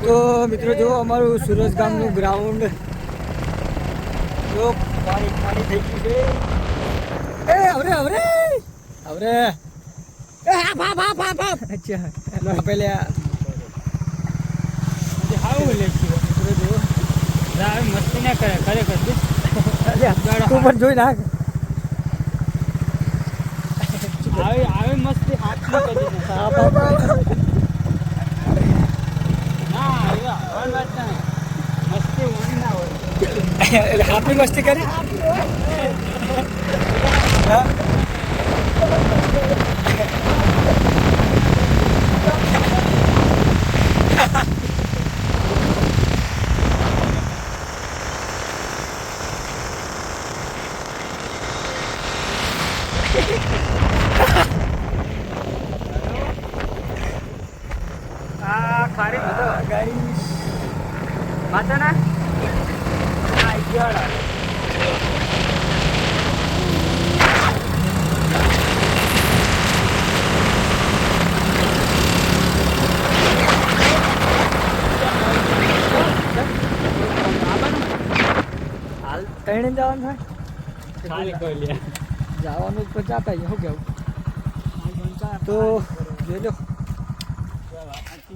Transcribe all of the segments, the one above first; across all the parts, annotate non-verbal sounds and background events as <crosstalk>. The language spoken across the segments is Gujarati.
તો મિત્રો જો અમારું સુરજ ગામનું ગ્રાઉન્ડ જો પાણી પાણી થઈ ગયું છે. એ અરે અરે અરે એ હા ભા ભા ભા ભા અચ્છા. એનો પેલે હાઉ લે મિત્રો જો. હવે મસ્તી ના કરે ખરેખર તું પણ જોઈ નાખ. આવે આવે મસ્તી હાથમાં કરી દે હા, ભા, ભા. ના આવ્યા આવવાની વાત નહીં મસ્તી ઊંઘ ના હોય એટલે હાથની મસ્તી કરી? આ ખારી ના આ ગયો હાલ ત્રણે જવાનું થાય ખાલી કોઈ લે. જવાનું જ પછી આપે શું કેવું? તો જોઈ લો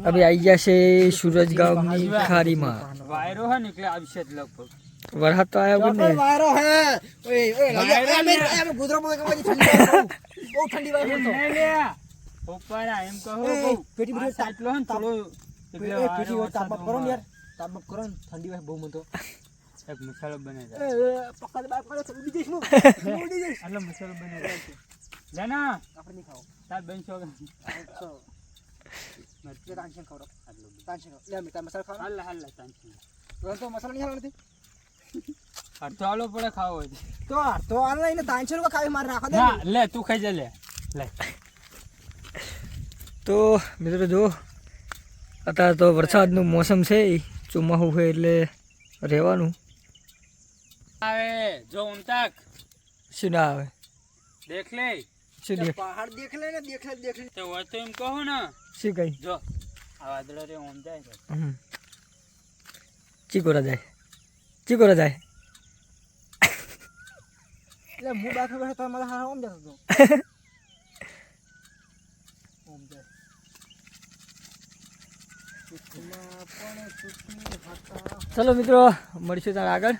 હવે આવી ગયા છે સુરજ ગામની ખારીમાં વાયરો હે નીકળે આવશે જ લગભગ. વરસાદ તો આવ્યો પણ નહીં વાયરો હે. ઓય ઓય અમે અમે ગુદરો બોલે કે પછી ઠંડી બહુ. ઠંડી હતો. લે ઉપર આ એમ કહો પેટી પેટી સાઈડ હે ને એટલે એ પીઠી વાયરો તાપ કરો ને યાર. તાપ કરો ને ઠંડી વાય બહુ મતો એક મસાલો બને જાય એ, પક્કા બાપ કરે તો ઉડી જઈશ હું. <laughs> ઉડી જઈશ. મસાલો બને જાય જાના આપણે નહીં ખાવ. તાર બેન છો મત તાંશન ખાવ આટલો. તાંશન લે મે મીઠા મસાલો ખાવ હાલ હાલ તાંશન તો મસાલો નહીં હાલ નથી? અડધો આલો પડે ખાવો હોય તો. તો આ તો આ લઈને તાંશન કો ખાવી મારે રાખો ના લે તું ખાઈ જા લે. લે. તો મિત્રો જો અત્યારે તો વરસાદનું મોસમ છે ચોમાસું છે એટલે રહેવાનું. આવે જો ઉમતાક શું ના આવે? દેખ લે. શું દેખ? પહાડ દેખ લે ને દેખ લે દેખ લે. તો હોય તો એમ કહો ને. શું કઈ જો આ વાદળો રે ઓમ જાય હમ. ચીકોરા જાય. ચીકોરા જાય એટલે હું બેઠો તો મારા હારા ઓમ જતો હતો <laughs> ઓમ જાય સુખમાં પણ સુખની હતા. ચલો મિત્રો મળીશું ત્યાં આગળ.